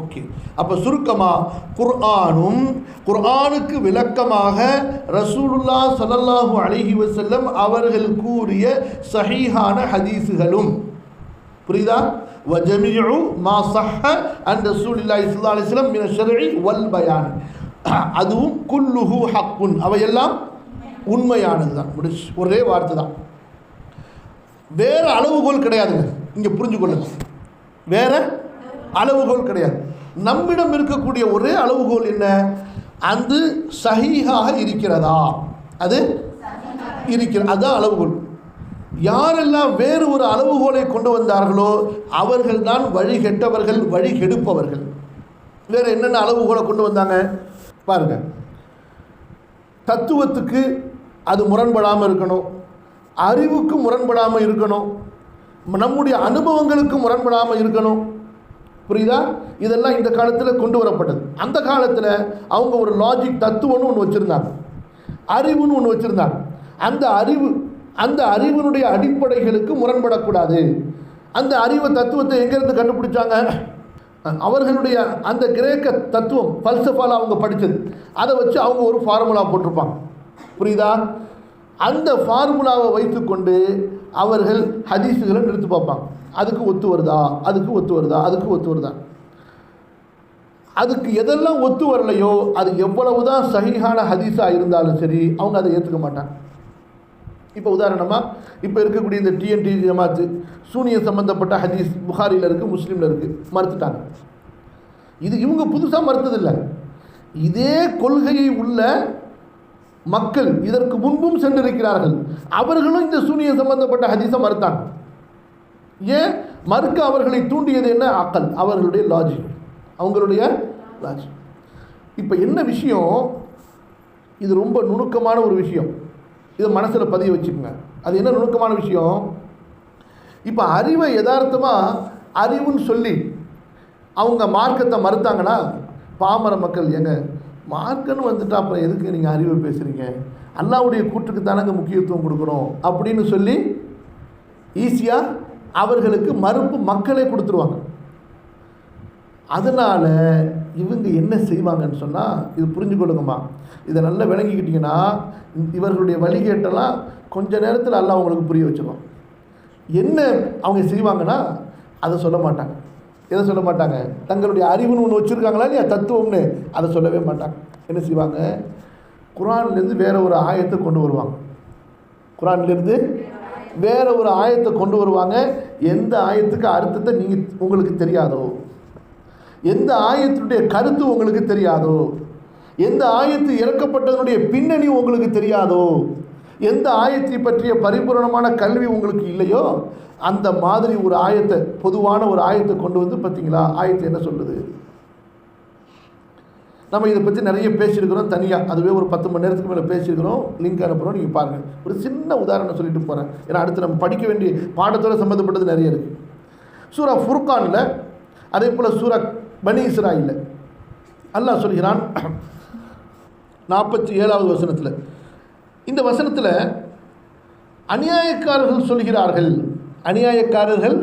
Okay அப்போ சுருக்கமாக குர்ஆனும் குர்ஆனுக்கு விளக்கமாக ரசூலுல்லா ஸல்லல்லாஹு அலஹி வசல்லம் அவர்கள் கூறிய சஹீஹான ஹதீஸுகளும். புரியுதா? வஜமியு மா சஹ அண்ட் ரசூலில்லா இஸ்லா அலிஸ்லம் மின ஷர்இ வல் பயான். அதுவும் குல்லுஹு ஹக்குன். அவையெல்லாம் உண்மையானது தான் முடிச்சு. ஒரே வார்த்தை தான். வேறு அளவுகோல் கிடையாதுங்க. இங்கே புரிஞ்சுக்கொள்ளுங்க. வேறு அளவுகோல் கிடையாது. நம்மிடம் இருக்கக்கூடிய ஒரே அளவுகோல் என்ன? அது சஹீஹாக இருக்கிறதா? அது இருக்கிற அதுதான் அளவுகோல். யாரெல்லாம் வேறு ஒரு அளவுகோலை கொண்டு வந்தார்களோ அவர்கள் தான் வழி கெட்டவர்கள் வழி கெடுப்பவர்கள் வேறு என்னென்ன அளவுகோலை கொண்டு வந்தாங்க? பாருங்க. தத்துவத்துக்கு அது முரண்படாமல் இருக்கணும். அறிவுக்கு முரண்படாமல் இருக்கணும். நம்முடைய அனுபவங்களுக்கு முரண்படாமல் இருக்கணும். புரியுதா? இதெல்லாம் இந்த காலத்தில் கொண்டு வரப்பட்டது. அந்த காலத்தில் அவங்க ஒரு லாஜிக் தத்துவம்னு ஒன்று வச்சுருந்தாங்க. அறிவுன்னு ஒன்று வச்சுருந்தாங்க. அந்த அறிவு அந்த அறிவினுடைய அடிப்படைகளுக்கு முரண்படக்கூடாது. அந்த அறிவு தத்துவத்தை எங்கேருந்து கண்டுபிடிச்சாங்க? அவர்களுடைய அந்த கிரேக்க தத்துவம் பல்சஃபால அவங்க படித்தது அதை வச்சு அவங்க ஒரு ஃபார்முலா போட்டிருப்பாங்க. புரியுதா? அந்த ஃபார்முலாவை வைத்துக்கொண்டு அவர்கள் ஹதீஸுகளை நிறுத்தி பார்ப்பாங்க. அதுக்கு ஒத்து வருதா? அதுக்கு ஒத்து வருதா? அதுக்கு ஒத்து வருதா? அதுக்கு எதெல்லாம் ஒத்து வரலையோ அது எவ்வளவு தான் சஹீஹான ஹதீஸாக இருந்தாலும் சரி அவங்க அதை ஏற்றுக்க மாட்டாங்க. இப்போ உதாரணமாக இப்போ இருக்கக்கூடிய இந்த டிஎன்டி ஜமாத்து சூனிய சம்பந்தப்பட்ட ஹதீஸ் புகாரியில் இருக்குது முஸ்லீமில் இருக்குது மறுத்துட்டாங்க. இது இவங்க புதுசாக மறுத்ததில்லை. இதே கொள்கையை உள்ள மக்கள் இதற்கு முன்பும் சென்றிருக்கிறார்கள். அவர்களும் இந்த சூனிய சம்பந்தப்பட்ட ஹதீஸை மறுத்தாங்க. ஏன் மறுக்க அவர்களை தூண்டியது என்ன? அக்கல் அவர்களுடைய லாஜிக் அவங்களுடைய லாஜிக் இப்போ என்ன விஷயம்? இது ரொம்ப நுணுக்கமான ஒரு விஷயம். இதை மனசில் பதிய வச்சுக்கோங்க. அது என்ன நுணுக்கமான விஷயம்? இப்போ அறிவை யதார்த்தமாக அறிவுன்னு சொல்லி அவங்க மார்க்கத்தை மறுத்தாங்கன்னா பாமர மக்கள் எங்க மார்க்கன்னு வந்துட்டா அப்புறம் எதுக்கு நீங்கள் அறிவை பேசுகிறீங்க அல்லாவுடைய கூற்றுக்கு தானங்க முக்கியத்துவம் கொடுக்குறோம் அப்படின்னு சொல்லி ஈஸியாக அவர்களுக்கு மறுப்பு மக்களே கொடுத்துருவாங்க. அதனால் இவங்க என்ன செய்வாங்கன்னு சொன்னால் இது புரிஞ்சுக்கொள்ளுங்கம்மா இதை நல்லா விளங்கிக்கிட்டிங்கன்னா இவர்களுடைய வழிகேட்டெல்லாம் கொஞ்ச நேரத்தில் எல்லாம் அவங்களுக்கு புரிய வச்சிருவான் என்ன அவங்க செய்வாங்கன்னா அதை சொல்ல மாட்டாங்க. எதை சொல்ல மாட்டாங்க? தங்களுடைய அறிவுன்னு ஒன்று வச்சுருக்காங்களா இல்லையா? தத்துவம்னு. அதை சொல்லவே மாட்டாங்க. என்ன செய்வாங்க? குரான்லேருந்து வேறு ஒரு ஆயத்தை கொண்டு வருவாங்க. குரான்லேருந்து வேறு ஒரு ஆயத்தை கொண்டு வருவாங்க. எந்த ஆயத்துக்கு அர்த்தத்தை நீங்கள் உங்களுக்கு தெரியாதோ? எந்த ஆயத்தினுடைய கருத்து உங்களுக்கு தெரியாதோ? எந்த ஆயத்து இறக்கப்பட்டதனுடைய பின்னணி உங்களுக்கு தெரியாதோ? எந்த ஆயத்தை பற்றிய பரிபூரணமான கல்வி உங்களுக்கு இல்லையோ அந்த மாதிரி ஒரு ஆயத்தை பொதுவான ஒரு ஆயத்தை கொண்டு வந்து பார்த்தீங்களா? ஆயத்தை என்ன சொல்லுது? நம்ம இதை பற்றி நிறைய பேசியிருக்கிறோம். தனியாக அதுவே ஒரு பத்து மணி நேரத்துக்கு மேலே பேசியிருக்கிறோம். லிங்க் அனுப்புகிறோம் நீங்கள் பாருங்கள் ஒரு சின்ன உதாரணம் சொல்லிட்டு போகிறேன் ஏன்னா அடுத்து நம்ம படிக்க வேண்டிய பாடத்தோடு சம்மந்தப்பட்டது நிறைய இருக்குது சூரா ஃபுர்கானில் அதே போல் சூரா பனி இஸ்ராயில் அல்லாஹ் சொல்கிறான் நாற்பத்தி ஏழாவது வசனத்தில். இந்த வசனத்தில் அநியாயக்காரர்கள் சொல்கிறார்கள். அநியாயக்காரர்கள்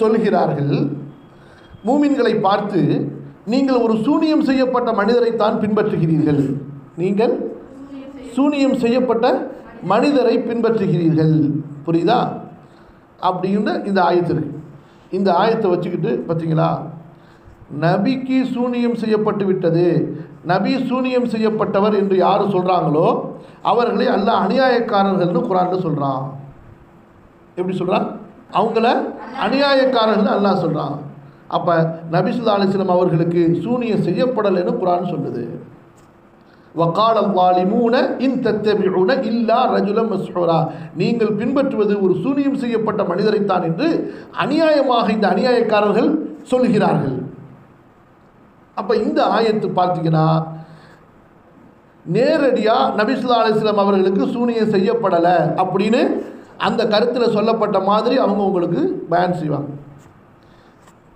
சொல்கிறார்கள். மூமின்களை பார்த்து நீங்கள் ஒரு சூனியம் செய்யப்பட்ட மனிதரைத்தான் பின்பற்றுகிறீர்கள். நீங்கள் சூனியம் செய்யப்பட்ட மனிதரை பின்பற்றுகிறீர்கள். புரியுதா? அப்படின்னு இந்த ஆயத்து இருக்கு. இந்த ஆயத்தை வச்சுக்கிட்டு பார்த்தீங்களா நபிக்கு சூனியம் செய்யப்பட்டு விட்டது. நபி சூனியம் செய்யப்பட்டவர் என்று யார் சொல்கிறாங்களோ அவர்களை அல்ல அநியாயக்காரர்கள்னு குரான்ல சொல்கிறான் எப்படி சொல்கிறான் அவங்கள அநியாயக்காரர்கள் அல்லா சொல்கிறான் அப்போ நபிசுல்லா அலிஸ்லாம் அவர்களுக்கு சூனியம் செய்யப்படலைன்னு குரான் சொல்லுது. வக்காலம் வாலிமூன இன் தத்தபிஉன இல்லா ரஜுலம் மஸ்ஹூரா. நீங்கள் பின்பற்றுவது ஒரு சூனியம் செய்யப்பட்ட மனிதரைத்தான் என்று அநியாயமாக இந்த அநியாயக்காரர்கள் சொல்கிறார்கள். அப்போ இந்த ஆயத்து பார்த்தீங்கன்னா நேரடியாக நபிசுல்லா அலிஸ்லாம் அவர்களுக்கு சூனியம் செய்யப்படலை அப்படின்னு அந்த கருத்தில் சொல்லப்பட்ட மாதிரி அவங்க உங்களுக்கு பயன் செய்வாங்க.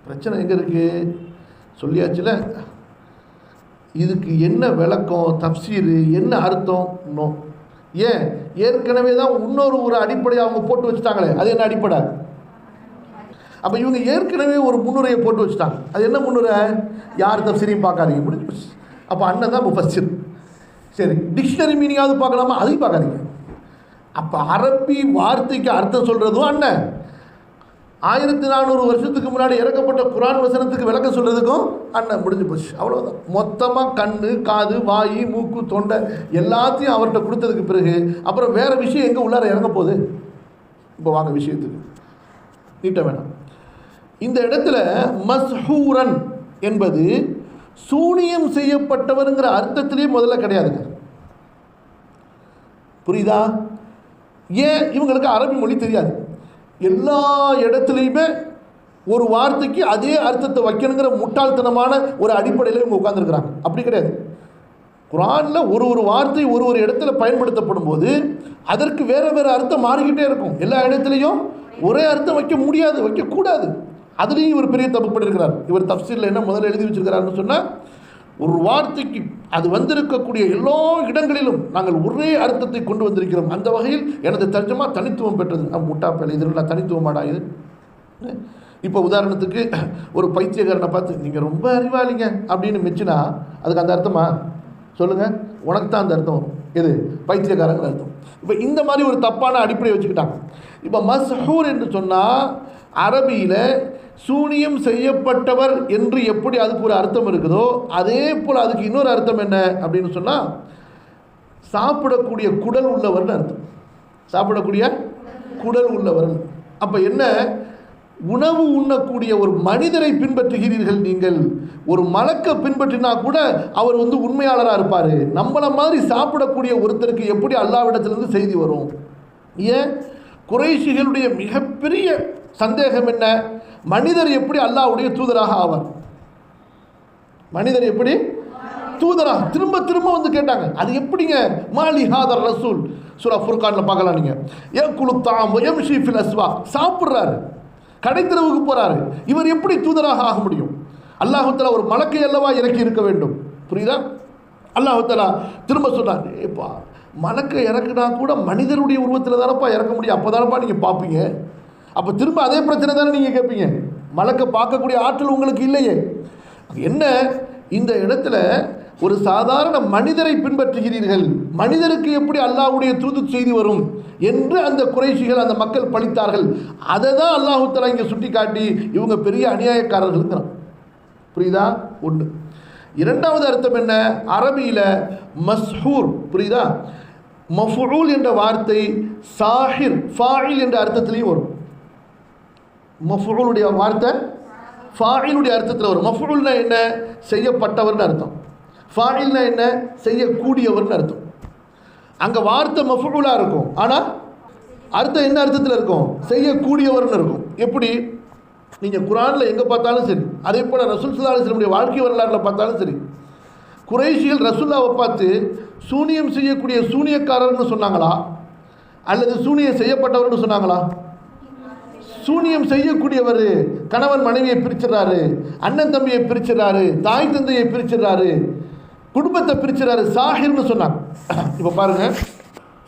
பிரச்சனை எங்கே இருக்குது சொல்லியாச்சுல? இதுக்கு என்ன விளக்கம் தப்சீரு என்ன அர்த்தம்? நோ. ஏன்? ஏற்கனவே தான் இன்னொரு ஒரு அடிப்படையை அவங்க போட்டு வச்சுட்டாங்களே. அது என்ன அடிப்படை? அப்போ இவங்க ஏற்கனவே ஒரு முன்னுரையை போட்டு வச்சுட்டாங்க. அது என்ன முன்னுரை? யார் தப்சீரையும் பார்க்காதீங்க. முடிஞ்சு அப்போ அண்ணன் தான் முஃபஸ்ஸிர். சரி டிக்ஷனரி மீனிங்காவது பார்க்கலாமா? அதையும் பார்க்காதீங்க. அப்போ அரபி வார்த்தைக்கு அர்த்தம் சொல்கிறதும் அண்ணன். ஆயிரத்தி நானூறு வருஷத்துக்கு முன்னாடி இறக்கப்பட்ட குரான் வசனத்துக்கு விளக்கம் சொல்கிறதுக்கும் அண்ணன் முடிஞ்சு போச்சு. அவ்வளோதான் மொத்தமாக கண்ணு காது வாய் மூக்கு தொண்டை எல்லாத்தையும் அவர்கிட்ட கொடுத்ததுக்கு பிறகு அப்புறம் வேறு விஷயம் எங்கே உள்ளார இறங்க போகுது? இப்போ வாங்க விஷயத்துக்கு. நீட்ட வேணாம். இந்த இடத்துல மஸ்ஹூரன் என்பது சூனியம் செய்யப்பட்டவருங்கிற அர்த்தத்திலே முதல்ல கிடையாதுங்க. புரியுதா? ஏன்? இவங்களுக்கு அரபி மொழி தெரியாது. எல்லா இடத்துலையுமே ஒரு வார்த்தைக்கு அதே அர்த்தத்தை வைக்கணுங்கிற முட்டாள்தனமான ஒரு அடிப்படையில் இவங்க உட்காந்துருக்குறாங்க அப்படி கிடையாது. குரானில் ஒரு ஒரு வார்த்தை ஒரு ஒரு இடத்துல பயன்படுத்தப்படும் போது அதற்கு வேறு வேறு அர்த்தம் மாறிக்கிட்டே இருக்கும். எல்லா இடத்துலையும் ஒரே அர்த்தம் வைக்க முடியாது வைக்கக்கூடாது. அதுலேயும் இவர் பெரிய தப்பு பண்ணியிருக்கிறார் இவர் தப்சீரில் என்ன முதல்ல எழுதி வச்சிருக்கிறாருன்னு சொன்னால் ஒரு வார்த்தைக்கு அது வந்திருக்கக்கூடிய எல்லா இடங்களிலும் நாங்கள் ஒரே அர்த்தத்தை கொண்டு வந்திருக்கிறோம். அந்த வகையில் எனது தர்ஜமா தனித்துவம் பெற்றது. நம்ம முட்டாப்பில் இதில் தனித்துவமாடா இது? இப்போ உதாரணத்துக்கு ஒரு பைத்தியக்காரனை பார்த்து நீங்கள் ரொம்ப அறிவாளிங்க அப்படின்னு மெச்சினா அதுக்கு அந்த அர்த்தமா? சொல்லுங்கள் உனக்கு தான் அந்த அர்த்தம் எது? பைத்தியக்காரங்கிற அர்த்தம். இப்போ இந்த மாதிரி ஒரு தப்பான அடிப்படையை வச்சுக்கிட்டாங்க இப்போ மஸ்ஹூர் என்று சொன்னால் அரபியில் சூனியம் செய்யப்பட்டவர் என்று எப்படி அதுக்கு ஒரு அர்த்தம் இருக்குதோ அதே போல் அதுக்கு இன்னொரு அர்த்தம் என்ன அப்படின்னு சொன்னால் சாப்பிடக்கூடிய குடல் உள்ளவர்னு அர்த்தம். சாப்பிடக்கூடிய குடல் உள்ளவர் அப்போ என்ன? உணவு உண்ணக்கூடிய ஒரு மனிதரை பின்பற்றுகிறீர்கள் நீங்கள். ஒரு மலக்கை பின்பற்றினா கூட அவர் வந்து உண்மையாளராக இருப்பார். நம்மளை மாதிரி சாப்பிடக்கூடிய ஒருத்தருக்கு எப்படி அல்லாவிடத்திலிருந்து செய்தி வரும்? ஏன்? குறைஷிகளுடைய மிகப்பெரிய சந்தேகம் என்ன? மனிதர் எப்படி அல்லாவுடைய தூதராக ஆவார்? மனிதர் எப்படி? தூதரா. திரும்ப திரும்ப வந்து கேட்டாங்க. அது எப்படிங்க? மாலி ஹாதர் ரசூல். சூரா ஃபுர்கானில் பார்க்கலாம் நீங்கள் ஏன் குளுத்தாம் எம் ஷீஃபில் அஸ்வா சாப்பிட்றாரு. கடைத்தெருவுக்கு போகிறாரு இவர் எப்படி தூதராக ஆக முடியும்? அல்லாஹுத்தலா ஒரு மலக்கை அல்லவா இறக்கி இருக்க வேண்டும். புரியுதா? அல்லாஹுத்தலா திரும்ப சொன்னார். ஏப்பா மலக்கை இறக்குனா கூட மனிதருடைய உருவத்தில் தானப்பா இறக்க முடியும். அப்போ தானப்பா நீங்கள் பார்ப்பீங்க அப்போ திரும்ப அதே பிரச்சனை தானே நீங்கள் கேட்பீங்க மலக்கை பார்க்கக்கூடிய ஆற்றல் உங்களுக்கு இல்லையே. என்ன? இந்த இடத்துல ஒரு சாதாரண மனிதரை பின்பற்றுகிறீர்கள். மனிதருக்கு எப்படி அல்லாஹ்வுடைய தூது செய்தி வரும் என்று அந்த குறைஷிகள் அந்த மக்கள் பழித்தார்கள். அதை தான் அல்லாஹுத்தலா இங்கே சுட்டி காட்டி இவங்க பெரிய அநியாயக்காரர்கள்ங்கிறான். புரியுதா? ஒன்று இரண்டாவது அர்த்தம் என்ன? அரபியில் மஸ்ஹூர் புரியுதா? மஃபுல் என்ற வார்த்தை சாஹிர் ஃபாயில் என்ற அர்த்தத்திலையும் வரும். மஃபுலுடைய வார்த்தை ஃபாயிலுடைய அர்த்தத்தில் வரும். மஃபுல்னா என்ன? செய்யப்பட்டவர்னு அர்த்தம். ஃபாயில்னா என்ன? செய்யக்கூடியவர்னு அர்த்தம். அங்கே வார்த்தை மஃபுலாக இருக்கும். ஆனால் அர்த்தம் என்ன அர்த்தத்தில் இருக்கும்? செய்யக்கூடியவர்னு இருக்கும். எப்படி? நீங்கள் குரானில் எங்கே பார்த்தாலும் சரி அதே போல் ரசூல் சுல்லாஸ்லமுடைய வாழ்க்கை வரலாறில் பார்த்தாலும் சரி குறைஷிகள் ரசுல்லாவை பார்த்து சூனியம் செய்யக்கூடிய சூனியக்காரர்னு சொன்னாங்களா? அல்லது சூனியம் செய்யப்பட்டவர்னு சொன்னாங்களா? சூனியம் செய்யக்கூடியவர் கணவன் மனைவியை பிரிச்சிடறாரு அண்ணன் தம்பியை பிரிச்சிடறாரு தாய் தந்தையை பிரிச்சிடறாரு குடும்பத்தை பிரிச்சிடறாரு சாஹிர்னு சொன்னாங்க. இப்போ பாருங்கள்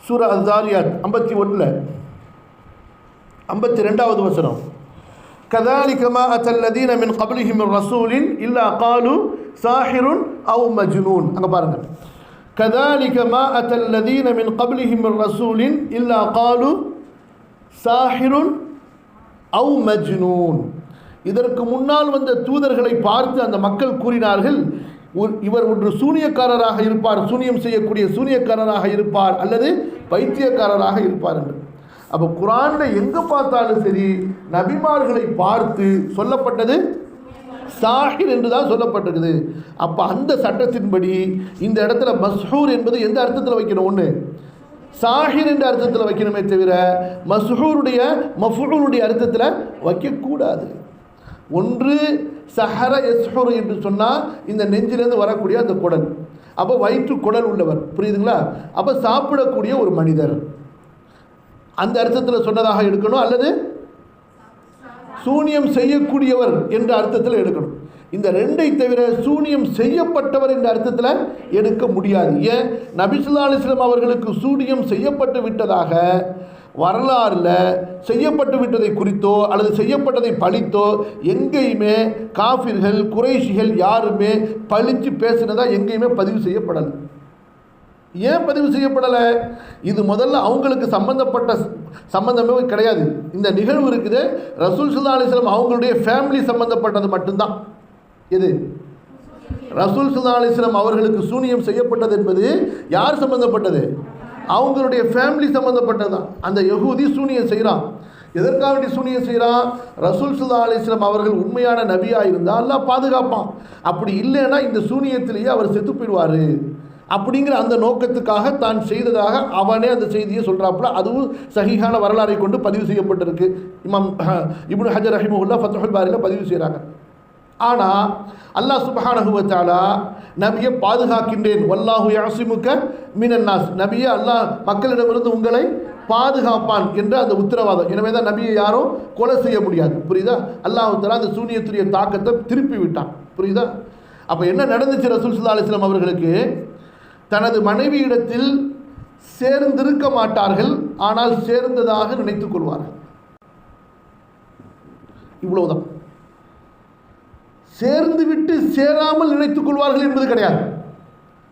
சூரா அசாரியாத் ஐம்பத்தி ஒன்றில் ஐம்பத்தி ரெண்டாவது வசனம். கதாலிகமா அத்தல்லதீன மின் கபலிஹிம் ரசூலின் இல்லா காலு சாஹிருன் அவு மஜ்னூன். அங்கே பாருங்கள் கதாலிகமா அத்தல்லதீன மின் கபலிஹிம் ரசூலின் இல்லா காலு சாஹிருன் அவ் மஜ்னூன். இதற்கு முன்னால் வந்த தூதர்களை பார்த்து அந்த மக்கள் கூறினார்கள் இவர் ஒன்று சூனியக்காரராக இருப்பார் சூனியம் செய்யக்கூடிய சூனியக்காரராக இருப்பார் அல்லது பைத்தியக்காரராக இருப்பார் என்று. அப்போ குரானில் எங்கே பார்த்தாலும் சரி நபிமார்களை பார்த்து சொல்லப்பட்டது சாஹிர் என்று தான் சொல்லப்பட்டிருக்குது. அப்போ அந்த சட்டத்தின்படி இந்த இடத்துல மஸ்ஹூர் என்பது எந்த அர்த்தத்தில் வைக்கணும் ஒன்று சாஹிர் என்ற அர்த்தத்தில் வைக்கணுமே தவிர மசூருடைய மஃபூலுடைய அர்த்தத்தில் வைக்கக்கூடாது. ஒன்று சஹர எஸ்ஹுர் என்று சொன்னால் இந்த நெஞ்சிலேருந்து வரக்கூடிய அந்த குடல். அப்போ வயிற்று குடல் உள்ளவர். புரியுதுங்களா? அப்போ சாப்பிடக்கூடிய ஒரு மனிதர். அந்த அர்த்தத்தில் சொன்னதாக எடுக்கணும் அல்லது சூனியம் செய்யக்கூடியவர் என்ற அர்த்தத்தில் எடுக்கணும். இந்த ரெண்டை தவிர சூனியம் செய்யப்பட்டவர் என்ற அர்த்தத்தில் எடுக்க முடியாது. ஏன்? நபிசுல்லா அலிஸ்லாம் அவர்களுக்கு சூனியம் செய்யப்பட்டு விட்டதாக வரலாறில் செய்யப்பட்டு விட்டதை குறித்தோ அல்லது செய்யப்பட்டதை பழித்தோ எங்கேயுமே காஃபிர்கள் குறைஷிகள் யாருமே பழித்து பேசினதாக எங்கேயுமே பதிவு செய்யப்படலை. ஏன் பதிவு செய்யப்படலை? இது முதல்ல அவங்களுக்கு சம்பந்தப்பட்ட சம்பந்தமே கிடையாது. இந்த நிகழ்வு இருக்குது ரசூல் சுல்லா அலிஸ்லாம் அவங்களுடைய ஃபேமிலி சம்பந்தப்பட்டது மட்டும்தான். இது ரசூல் சுல்லா அலிஸ்லாம் அவர்களுக்கு சூனியம் செய்யப்பட்டது என்பது யார் சம்பந்தப்பட்டது? அவங்களுடைய ஃபேமிலி சம்பந்தப்பட்டது தான் அந்த யகூதி சூனியம் செய்கிறான் எதற்காக வேண்டி சூனியம் செய்கிறான் ரசூல் சுல்லா அலிஸ்லாம் அவர்கள் உண்மையான நபியாக இருந்தால் அல்லாஹ் பாதுகாப்பான். அப்படி இல்லைன்னா இந்த சூனியத்திலேயே அவர் செத்து போயிடுவார். அப்படிங்கிற அந்த நோக்கத்துக்காக தான் செய்ததாக அவனே அந்த செய்தியை சொல்கிறாப்புல அதுவும் சஹீஹான வரலாறை கொண்டு பதிவு செய்யப்பட்டிருக்கு. இமாம் இப்னு ஹஜர் ரஹிமுல்லா ஃபத்துல் பாரியில் பதிவு செய்கிறாங்க ஆனால் அல்லாஹ் சுப்ஹானஹு வ நபியை பாதுகாக்கின்றேன். வல்லாஹு யாசிமுக்க மீனன்னாஸ். நபியை அல்லாஹ் மக்களிடமிருந்து உங்களை பாதுகாப்பான் என்ற அந்த உத்தரவாதம். எனவே தான் நபியை யாரும் கொலை செய்ய முடியாது. புரியுதா? அல்லாஹ் அந்த சூனியத்துடைய தாக்கத்தை திருப்பி விட்டான் புரியுதா? அப்போ என்ன நடந்துச்சு ரசூல் சுல்லா அலிஸ்லாம் அவர்களுக்கு? தனது மனைவியிடத்தில் சேர்ந்திருக்க மாட்டார்கள் ஆனால் சேர்ந்ததாக நினைத்துக் கொள்வார்கள். இவ்வளவுதான். சேர்ந்து விட்டு சேராமல் நினைத்துக் கொள்வார்கள் என்பது கிடையாது.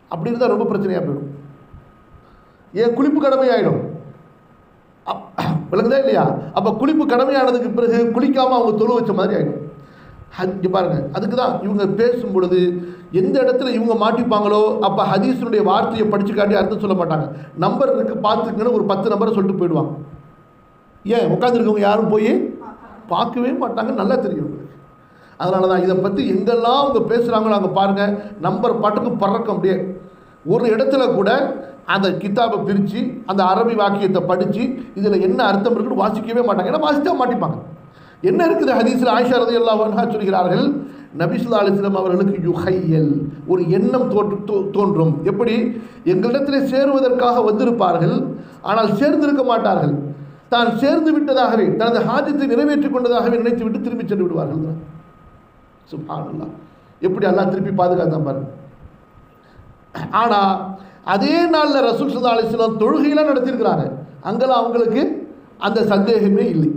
அப்படி இருந்தால் ரொம்ப பிரச்சனையாக போயிடும். ஏன் குளிப்பு கடமையாயிடும்? அப்- விளங்குதா இல்லையா? அப்போ குளிப்பு கடமையானதுக்கு பிறகு குளிக்காமல் அவங்க தொழு வச்ச மாதிரி ஆகிடும் ஹஜ் பாருங்க. அதுக்கு தான் இவங்க பேசும் பொழுது எந்த இடத்துல இவங்க மாட்டிப்பாங்களோ அப்போ ஹதீஸனுடைய வார்த்தையை படித்து காட்டி அர்த்தம் சொல்ல மாட்டாங்க. நம்பர் இருக்குது பார்த்துக்கன்னு ஒரு பத்து நம்பரை சொல்லிட்டு போயிடுவாங்க. ஏன்? உட்காந்துருக்கவங்க யாரும் போய் பார்க்கவே மாட்டாங்க நல்லா தெரியும் அதனால தான் இதை பற்றி எங்கெல்லாம் அவங்க பேசுகிறாங்களோ அங்கே பாருங்கள் நம்பர் பாட்டுக்கு பறக்க அப்படியே ஒரு இடத்துல கூட அந்த கித்தாபை பிரித்து அந்த அரபி வாக்கியத்தை படித்து இதில் என்ன அர்த்தம் இருக்குன்னு வாசிக்கவே மாட்டாங்க. ஏன்னா வாசித்தா மாட்டிப்பாங்க. என்ன இருக்குது ஹதீஸில்? ஆயிஷா ரதி அல்லாஹ் சொல்கிறார்கள் நபிசுல்லா அலிஸ்லாம் அவர்களுக்கு யுஹையல். ஒரு எண்ணம் தோற்று தோ- தோன்றும். எப்படி? எங்களிடத்தில் சேருவதற்காக வந்திருப்பார்கள் ஆனால் சேர்ந்திருக்க மாட்டார்கள். தான் சேர்ந்து விட்டதாகவே தனது ஹாஜத்தை நிறைவேற்றி கொண்டதாகவே நினைத்து விட்டு திரும்பி சென்று விடுவார்கள். சுபானல்லா. எப்படி எல்லாம் திருப்பி பாதுகாத்தான் பாருங்க. ஆனால் அதே நாளில் ரசூல் சுல்லா அலிஸ்லாம் தொழுகையெல்லாம் நடத்தியிருக்கிறாங்க. அங்கெல்லாம் அவங்களுக்கு அந்த சந்தேகமே இல்லை.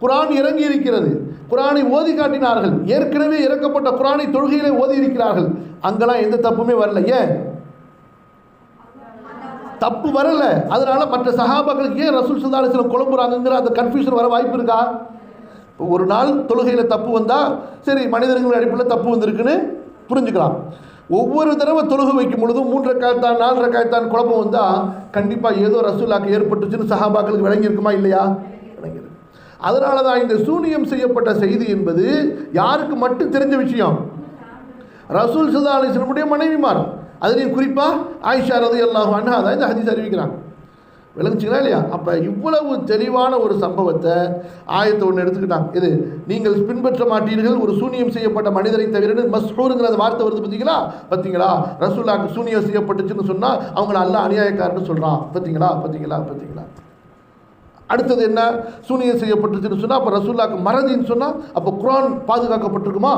குரான் இறங்கி இருக்கிறது. குரானை ஓதி காட்டினார்கள். ஏற்கனவே இறக்கப்பட்ட குரானை தொழுகையிலே ஓதி இருக்கிறார்கள். அங்கெல்லாம் எந்த தப்புமே வரல. ஏன்? தப்பு வரல. அதனால மற்ற சகாபாக்களுக்கு ஏன் ரசூல் சுல்லா அலிஸ்லாம் குழம்புறாங்கங்கிற அந்த கன்ஃபியூஷன் வர வாய்ப்பு இருக்கா? ஒரு நாள் தொழுகையில் தப்பு வந்தால் சரி மனிதர்கள் அடிப்படையில் தப்பு வந்திருக்குன்னு புரிஞ்சுக்கலாம். ஒவ்வொரு தடவை தொழுகை வைக்கும் பொழுதும் மூன்று காய்த்தான் நாலு காய்த்தான் குழப்பம் வந்தால் கண்டிப்பாக ஏதோ ரசூலாக்கு ஏற்பட்டுச்சுன்னு சஹாபாக்களுக்கு விளங்கியிருக்குமா இல்லையா? விளங்கியிருக்கு. அதனால தான் இந்த சூனியம் செய்யப்பட்ட செய்தி என்பது யாருக்கு மட்டும் தெரிஞ்ச விஷயம். ரசூல் சுல்லா அலிஸ்லமுடைய மனைவிமார். அதுலேயும் குறிப்பாக ஆயிஷா ரதி அல்லாஹ் அண்ணா தான் இந்த ஹதீஸ் அறிவிக்கிறாங்க. விளங்குச்சிங்களா இல்லையா? அப்போ இவ்வளவு தெளிவான ஒரு சம்பவத்தை ஆயத்தை ஒன்று எடுத்துக்கிட்டாங்க. இது நீங்கள் பின்பற்ற மாட்டீர்கள் ஒரு சூனியம் செய்யப்பட்ட மனிதரை தவிர மஸ்ஹூருங்கிற அந்த வார்த்தை வருது பார்த்தீங்களா பார்த்தீங்களா ரசூல்லாக்கு சூனியம் செய்யப்பட்டுச்சுன்னு சொன்னால் அவங்கள அல்ல அநியாயக்காரன்னு சொல்கிறான் பார்த்தீங்களா பார்த்தீங்களா பார்த்தீங்களா அடுத்தது என்ன? சூனியம் செய்யப்பட்டுச்சுன்னு சொன்னால் அப்போ ரசூல்லாக்கு மறதின்னு சொன்னால் அப்போ குரான் பாதுகாக்கப்பட்டிருக்குமா?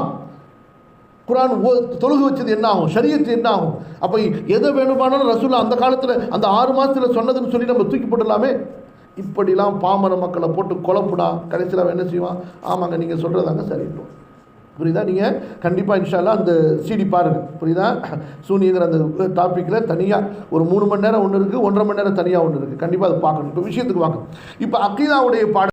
குரான் ஓ தொழுகு வச்சது என்ன ஆகும் சரியத்து என்ன ஆகும் அப்போ எதை வேணுமானாலும் ரசூல்லா அந்த காலத்தில் அந்த ஆறு மாதத்தில் சொன்னதுன்னு சொல்லி நம்ம தூக்கி போட்டுடலாமே? இப்படிலாம் பாமர மக்களை போட்டு குழப்புடா கடைசியில் அவன் என்ன செய்வான்? ஆமாங்க நீங்கள் சொல்கிறதாங்க சரின்னும் புரியுதா நீங்கள் கண்டிப்பாக இன்ஷால்லாம் அந்த சிடி பாருங்கள் புரியுதா? சூனியங்கிற அந்த டாப்பிக்கில் தனியாக ஒரு மூணு மணி நேரம் ஒன்று இருக்குது ஒன்றரை மணி நேரம் தனியாக ஒன்று இருக்குது கண்டிப்பாக அதை பார்க்கணும். இப்போ விஷயத்துக்கு வாங்க. இப்போ அக்கீதாவுடைய பாட